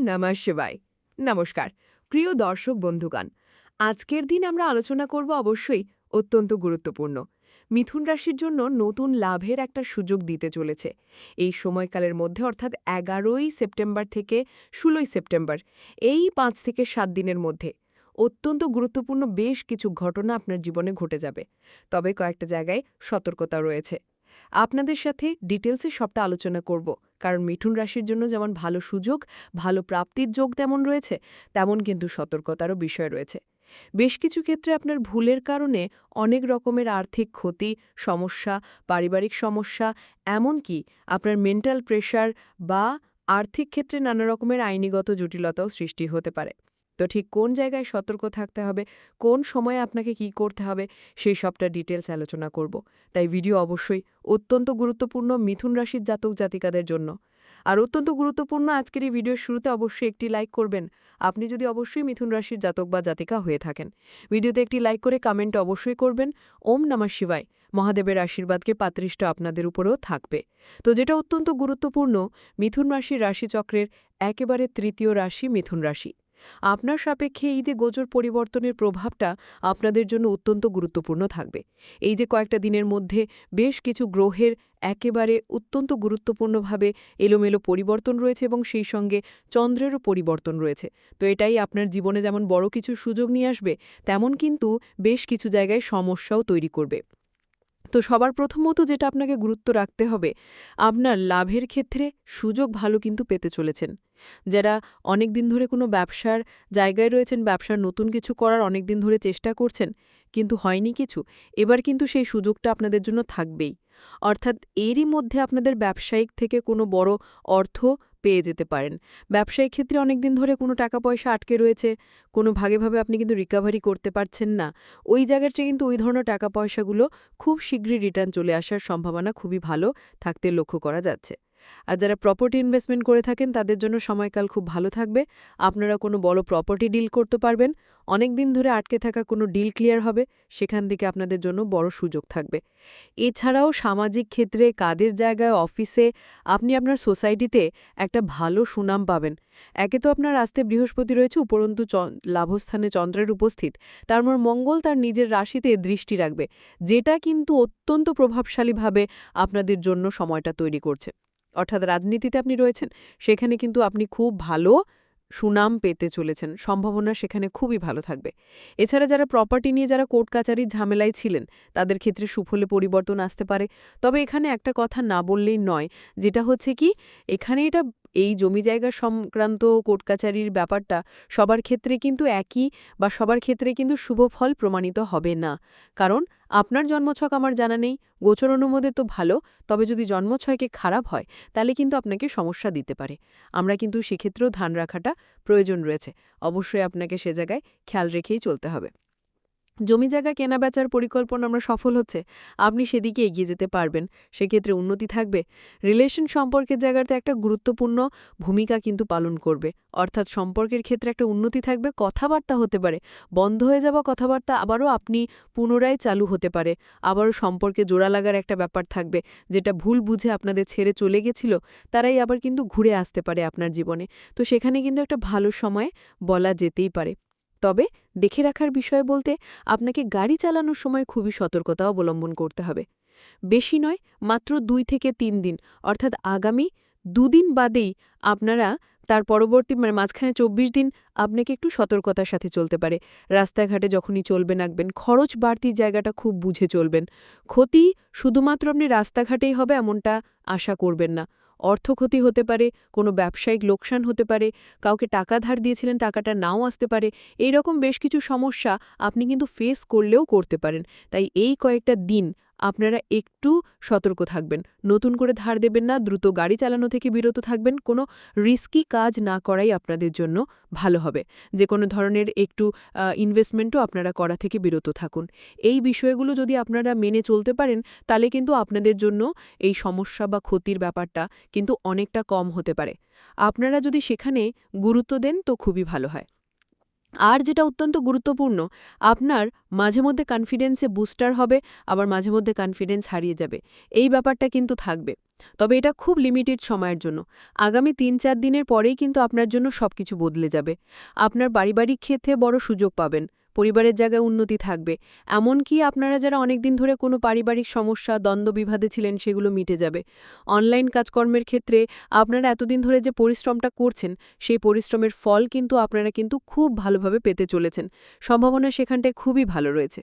নমঃ শিবায়। নমস্কার, প্রিয় দর্শক বন্ধুগণ, আজকের দিন আমরা আলোচনা করব অবশ্যই অত্যন্ত গুরুত্বপূর্ণ। মিথুন রাশির জন্য নতুন লাভের একটা সুযোগ দিতে চলেছে। এই সময়কালের মধ্যে অর্থাৎ এগারোই সেপ্টেম্বর থেকে ষোলোই সেপ্টেম্বর, এই পাঁচ থেকে সাত দিনের মধ্যে অত্যন্ত গুরুত্বপূর্ণ বেশ কিছু ঘটনা আপনার জীবনে ঘটে যাবে। তবে কয়েকটা জায়গায় সতর্কতা রয়েছে। আপনাদের সাথে ডিটেলসে সবটা আলোচনা করব। কারণ মিঠুন রাশির জন্য যেমন ভালো সুযোগ, ভালো প্রাপ্তির যোগ তেমন রয়েছে, তেমন কিন্তু সতর্কতারও বিষয় রয়েছে। বেশ কিছু ক্ষেত্রে আপনার ভুলের কারণে অনেক রকমের আর্থিক ক্ষতি, সমস্যা, পারিবারিক সমস্যা, এমনকি আপনার মেন্টাল প্রেশার বা আর্থিক ক্ষেত্রে নানা রকমের আইনিগত জটিলতাও সৃষ্টি হতে পারে। তো ঠিক কোন জায়গায় সতর্ক থাকতে হবে, কোন সময়ে আপনাকে কি করতে হবে, সেই সবটা ডিটেলস আলোচনা করব। তাই ভিডিও অবশ্যই অত্যন্ত গুরুত্বপূর্ণ মিথুন রাশির জাতক জাতিকাদের জন্য। আর অত্যন্ত গুরুত্বপূর্ণ আজকের এই ভিডিওর শুরুতে অবশ্যই একটি লাইক করবেন। আপনি যদি অবশ্যই মিথুন রাশির জাতক বা জাতিকা হয়ে থাকেন, ভিডিওতে একটি লাইক করে কমেন্ট অবশ্যই করবেন। ওম নমঃ শিবায়, মহাদেবের আশীর্বাদকে পাতৃষ্ট আপনাদের উপরেও থাকবে। তো যেটা অত্যন্ত গুরুত্বপূর্ণ, মিথুন রাশির রাশিচক্রের একেবারে তৃতীয় রাশি মিথুন রাশি। আপনার সাপেক্ষে এই যে পরিবর্তনের প্রভাবটা আপনাদের জন্য অত্যন্ত গুরুত্বপূর্ণ থাকবে। এই যে কয়েকটা দিনের মধ্যে বেশ কিছু গ্রহের একেবারে অত্যন্ত গুরুত্বপূর্ণভাবে এলোমেলো পরিবর্তন রয়েছে এবং সেই সঙ্গে চন্দ্রেরও পরিবর্তন রয়েছে। তো এটাই আপনার জীবনে যেমন বড় কিছু সুযোগ নিয়ে আসবে, তেমন কিন্তু বেশ কিছু জায়গায় সমস্যাও তৈরি করবে। তো সবার প্রথমত যেটা আপনাকে গুরুত্ব রাখতে হবে, আপনার লাভের ক্ষেত্রে সুযোগ ভালো কিন্তু পেতে চলেছেন। যারা অনেক দিন ধরে কোনো ব্যবসার জায়গায় রয়েছেন, ব্যবসার নতুন কিছু করার অনেক দিন ধরে চেষ্টা করছেন, কিন্তু হয়নি কিছু, এবার কিন্তু সেই সুযোগটা আপনাদের জন্য থাকবেই। অর্থাৎ এরই মধ্যে আপনাদের ব্যবসায়িক থেকে কোনো বড় অর্থ পেয়ে যেতে পারেন। ব্যবসায়িক ক্ষেত্রে অনেক দিন ধরে কোনো টাকা পয়সা আটকে রয়েছে, কোনো ভাগে ভাবে আপনি কিন্তু রিকাভারি করতে পারছেন না। ওই জায়গাটা কিন্তু ওই ধরনের টাকা পয়সাগুলো খুব শীঘ্রই রিটার্ন চলে আসার সম্ভাবনা খুবই ভালো, থাকতে লক্ষ্য করা যাচ্ছে। আর যারা প্রপার্টি ইনভেস্টমেন্ট করে থাকেন, তাদের জন্য সময়কাল খুব ভালো থাকবে। আপনারা কোনো বড় প্রপার্টি ডিল করতে পারবেন। অনেক দিন ধরে আটকে থাকা কোনো ডিল ক্লিয়ার হবে, সেখান থেকে আপনাদের জন্য বড় সুযোগ থাকবে। এছাড়াও সামাজিক ক্ষেত্রে, কাদের জায়গায় অফিসে আপনি আপনার সোসাইটিতে একটা ভালো সুনাম পাবেন। একে তো আপনার রাস্তে বৃহস্পতি রয়েছে, উপরন্তু লাভস্থানে চন্দ্রের উপস্থিত। তার মর মঙ্গল তার নিজের রাশিতে দৃষ্টি রাখবে, যেটা কিন্তু অত্যন্ত প্রভাবশালীভাবে আপনাদের জন্য সময়টা তৈরি করছে। অর্থাৎ রাজনীতিতে আপনি রয়েছেন, সেখানে কিন্তু আপনি খুব ভালো সুনাম পেতে চলেছেন। সম্ভাবনা সেখানে খুবই ভালো থাকবে। এছাড়া যারা প্রপার্টি নিয়ে যারা কোর্ট কাচারির ঝামেলায় ছিলেন, তাদের ক্ষেত্রে সুফলে পরিবর্তন আসতে পারে। তবে এখানে একটা কথা না বললেই নয়, যেটা হচ্ছে কি, এখানে এটা এই জমি জায়গা সংক্রান্ত কোর্ট কাচারির ব্যাপারটা সবার ক্ষেত্রে কিন্তু একই বা সবার ক্ষেত্রে কিন্তু শুভ ফল প্রমাণিত হবে না। কারণ আপনার জন্মছক আমার জানা নেই, গোচর অনুমোদে তো ভালো, তবে যদি জন্মছয়কে খারাপ হয়, তাহলে কিন্তু আপনাকে সমস্যা দিতে পারে। আমরা কিন্তু সেক্ষেত্রেও ধান রাখাটা প্রয়োজন রয়েছে। অবশ্যই আপনাকে সে জায়গায় খেয়াল রেখেই চলতে হবে। জমি জায়গা কেনাবেচার পরিকল্পনা আমরা সফল হচ্ছে, আপনি সেদিকে এগিয়ে যেতে পারবেন। সেক্ষেত্রে উন্নতি থাকবে। রিলেশন সম্পর্কের জায়গাতে একটা গুরুত্বপূর্ণ ভূমিকা কিন্তু পালন করবে। অর্থাৎ সম্পর্কের ক্ষেত্রে একটা উন্নতি থাকবে, কথাবার্তা হতে পারে। বন্ধ হয়ে যাওয়া কথাবার্তা আবারও আপনি পুনরায় চালু হতে পারে। আবারও সম্পর্কে জোড়া লাগার একটা ব্যাপার থাকবে, যেটা ভুল বুঝে আপনাদের ছেড়ে চলে গেছিল, তারাই আবার কিন্তু ঘুরে আসতে পারে আপনার জীবনে। তো সেখানে কিন্তু একটা ভালো সময় বলা যেতেই পারে। তবে দেখে রাখার বিষয় বলতে আপনাকে গাড়ি চালানোর সময় খুবই সতর্কতা অবলম্বন করতে হবে। বেশি নয়, মাত্র দুই থেকে তিন দিন, অর্থাৎ আগামী দুদিন বাদেই আপনারা তার পরবর্তী মানে মাঝখানে চব্বিশ দিন আপনাকে একটু সতর্কতার সাথে চলতে পারে। রাস্তাঘাটে যখনই চলবেন, আঁকবেন, খরচ বাড়তি জায়গাটা খুব বুঝে চলবেন। ক্ষতি শুধুমাত্র আপনি রাস্তাঘাটেই হবে এমনটা আশা করবেন না। অর্থক্ষতি হতে পারে, কোনো ব্যবসায়িক লোকসান হতে পারে, কাউকে টাকা ধার দিয়েছিলেন, টাকাটা নাও আসতে পারে এই রকম বেশ কিছু সমস্যা আপনি কিন্তু ফেস করলেও করতে পারেন। তাই এই কয়েকটা দিন আপনারা একটু সতর্ক থাকবেন। নতুন করে ধার দেবেন না, দ্রুত গাড়ি চালানো থেকে বিরত থাকবেন। কোনো রিস্কি কাজ না করাই আপনাদের জন্য ভালো হবে। যে কোনো ধরনের একটু ইনভেস্টমেন্টও আপনারা করা থেকে বিরত থাকুন। এই বিষয়গুলো যদি আপনারা মেনে চলতে পারেন, তাহলে কিন্তু আপনাদের জন্য এই সমস্যা বা ক্ষতির ব্যাপারটা কিন্তু অনেকটা কম হতে পারে। আপনারা যদি সেখানে গুরুত্ব দেন, তো খুবই ভালো হয়। আর যেটা অত্যন্ত গুরুত্বপূর্ণ, আপনার মাঝে মধ্যে কনফিডেন্সে বুস্টার হবে, আবার মাঝে মধ্যে কনফিডেন্স হারিয়ে যাবে। এই ব্যাপারটা কিন্তু থাকবে। তবে এটা খুব লিমিটেড সময়ের জন্য। আগামী তিন চার দিনের পরেই কিন্তু আপনার জন্য সবকিছু বদলে যাবে। আপনার পারিবারিক ক্ষেত্রে বড় সুযোগ পাবেন। পরিবারের জায়গায় উন্নতি থাকবে। এমনকি আপনারা যারা অনেকদিন ধরে কোনো পারিবারিক সমস্যা, দ্বন্দ্ব বিভাদে ছিলেন, সেগুলো মিটে যাবে। অনলাইন কাজকর্মের ক্ষেত্রে আপনারা এতদিন ধরে যে পরিশ্রমটা করছেন, সেই পরিশ্রমের ফল কিন্তু আপনারা কিন্তু খুব ভালোভাবে পেতে চলেছেন। সম্ভাবনা সেখানটায় খুবই ভালো রয়েছে।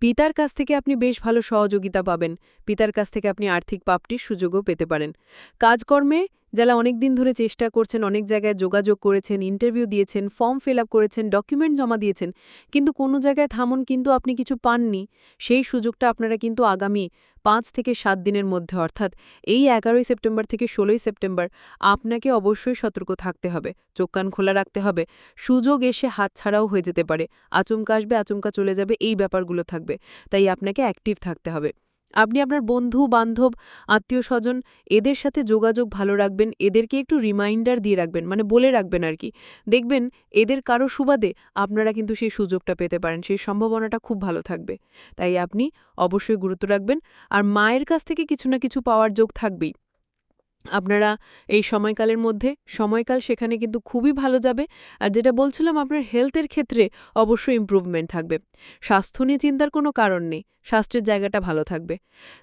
পিতার কাছ থেকে আপনি বেশ ভালো সহযোগিতা পাবেন। পিতার কাছ থেকে আপনি আর্থিক পাপটির সুযোগও পেতে পারেন। কাজকর্মে যারা অনেক দিন ধরে চেষ্টা করছেন, অনেক জায়গায় যোগাযোগ করেছেন ইন্টারভিউ দিয়েছেন ফর্ম ফিল করেছেন ডকুমেন্ট জমা দিয়েছেন, কিন্তু কোনো জায়গায় থামুন কিন্তু আপনি কিছু পাননি। সেই সুযোগটা আপনারা কিন্তু আগামী পাঁচ থেকে সাত দিনের মধ্যে, অর্থাৎ এই এগারোই সেপ্টেম্বর থেকে ষোলোই সেপ্টেম্বর আপনাকে অবশ্যই সতর্ক থাকতে হবে। চোখ কান খোলা রাখতে হবে। সুযোগ এসে হাতছাড়াও হয়ে যেতে পারে। আচমকা আসবে, আচমকা চলে যাবে, এই ব্যাপারগুলো থাকবে। তাই আপনাকে অ্যাক্টিভ থাকতে হবে। আপনি আপনার বন্ধু, বান্ধব, আত্মীয় স্বজন এদের সাথে যোগাযোগ ভালো রাখবেন, এদেরকে একটু রিমাইন্ডার দিয়ে রাখবেন মানে বলে রাখবেন আর কি। দেখবেন এদের কারও সুবাদে আপনারা কিন্তু সেই সুযোগটা পেতে পারেন, সেই সম্ভাবনাটা খুব ভালো থাকবে। তাই আপনি অবশ্যই গুরুত্ব রাখবেন, আর মায়ের কাছ থেকে কিছু না কিছু পাওয়ার যোগ থাকবেই। আপনারা এই সময়কালের মধ্যে, সময়কাল সেখানে কিন্তু খুবই ভালো যাবে। আর যেটা বলছিলাম, আপনার হেলথের ক্ষেত্রে অবশ্যই ইম্প্রুভমেন্ট থাকবে। স্বাস্থ্য নিয়ে চিন্তার কোনো কারণ নেই, স্বাস্থ্যের জায়গাটা ভালো থাকবে।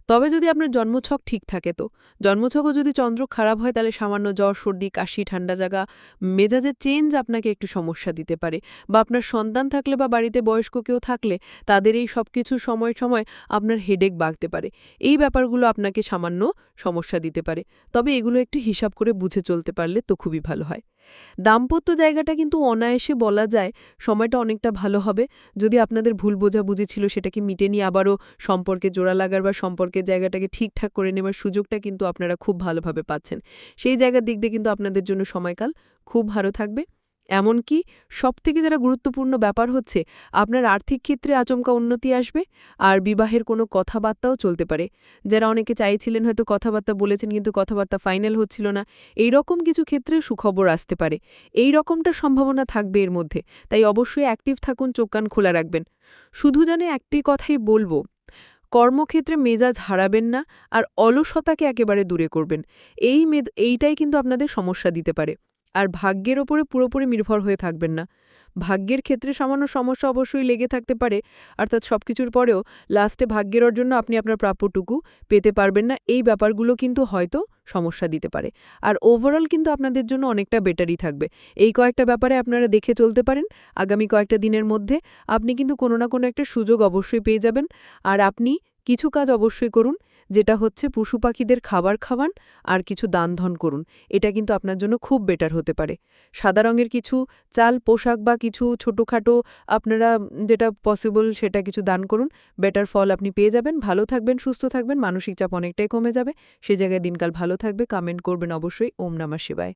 তবে যদি আপনার জন্মছক ঠিক থাকে তো, জন্মছকও যদি চন্দ্র খারাপ হয়, তাহলে সামান্য জ্বর, সর্দি, কাশি, ঠান্ডা জায়গা মেজাজের চেঞ্জ আপনাকে একটু সমস্যা দিতে পারে। বা আপনার সন্তান থাকলে বা বাড়িতে বয়স্ক কেউ থাকলে, তাদের এই সব কিছু সময় সময় আপনার হেডেক বাগতে পারে। এই ব্যাপারগুলো আপনাকে সামান্য সমস্যা দিতে পারে। তবে এগুলো একটু হিসাব করে বুঝে চলতে পারলে তো খুবই ভালো হয়। দাম্পত্য জায়গাটা কিন্তু অনায়াসে বলা যায় সময়টা অনেকটা ভালো হবে। যদি আপনাদের ভুল বোঝাবুঝি ছিল সেটাকে মিটে নিয়ে আবারও সম্পর্কে জোড়া লাগার বা সম্পর্কের জায়গাটাকে ঠিকঠাক করে নেবার সুযোগটা কিন্তু আপনারা খুব ভালোভাবে পাচ্ছেন। সেই জায়গার দিক দিয়ে কিন্তু আপনাদের জন্য সময়কাল খুব ভালো থাকবে। এমনকি সবথেকে যারা গুরুত্বপূর্ণ ব্যাপার হচ্ছে, আপনার আর্থিক ক্ষেত্রে আচমকা উন্নতি আসবে আর বিবাহের কোনো কথাবার্তাও চলতে পারে। যারা অনেকে চাইছিলেন হয়তো কথাবার্তা বলেছেন কিন্তু কথাবার্তা ফাইনাল হচ্ছিল না এই রকম কিছু ক্ষেত্রে সুখবর আসতে পারে। এই রকমটা সম্ভাবনা থাকবে এর মধ্যে, তাই অবশ্যই অ্যাক্টিভ থাকুন, চোখ কান খোলা রাখবেন। শুধু জানে একটি কথাই বলব, কর্মক্ষেত্রে মেজাজ হারাবেন না আর অলসতাকে একেবারে দূরে করবেন। এই মেদ, এইটাই কিন্তু আপনাদের সমস্যা দিতে পারে। আর ভাগ্যের ওপরে পুরোপুরি নির্ভর হয়ে থাকবেন না। ভাগ্যের ক্ষেত্রে সামান্য সমস্যা অবশ্যই লেগে থাকতে পারে, অর্থাৎ সবকিছুর পরেও লাস্টে ভাগ্যের জন্য আপনি আপনার প্রাপ্যটুকু পেতে পারবেন না। এই ব্যাপারগুলো কিন্তু হয়তো সমস্যা দিতে পারে। আর ওভারঅল কিন্তু আপনাদের জন্য অনেকটা বেটারই থাকবে। এই কয়েকটা ব্যাপারে আপনারা দেখে চলতে পারেন। আগামী কয়েকটা দিনের মধ্যে আপনি কিন্তু কোনো না কোনো একটা সুযোগ অবশ্যই পেয়ে যাবেন। আর আপনি কিছু কাজ অবশ্যই করুন। যেটা হচ্ছে পশু পাখিদের খাবার খাওয়ান আর কিছু দান ধন করুন। এটা কিন্তু আপনার জন্য খুব বেটার হতে পারে। সাদা রঙের কিছু চাল, পোশাক বা কিছু ছোটোখাটো আপনারা যেটা পসিবল সেটা কিছু দান করুন। বেটার ফল আপনি পেয়ে যাবেন, ভালো থাকবেন, সুস্থ থাকবেন, মানসিক চাপ অনেকটাই কমে যাবে। সে জায়গায় দিনকাল ভালো থাকবে কমেন্ট করবেন অবশ্যই। ওম নামা শিবায়।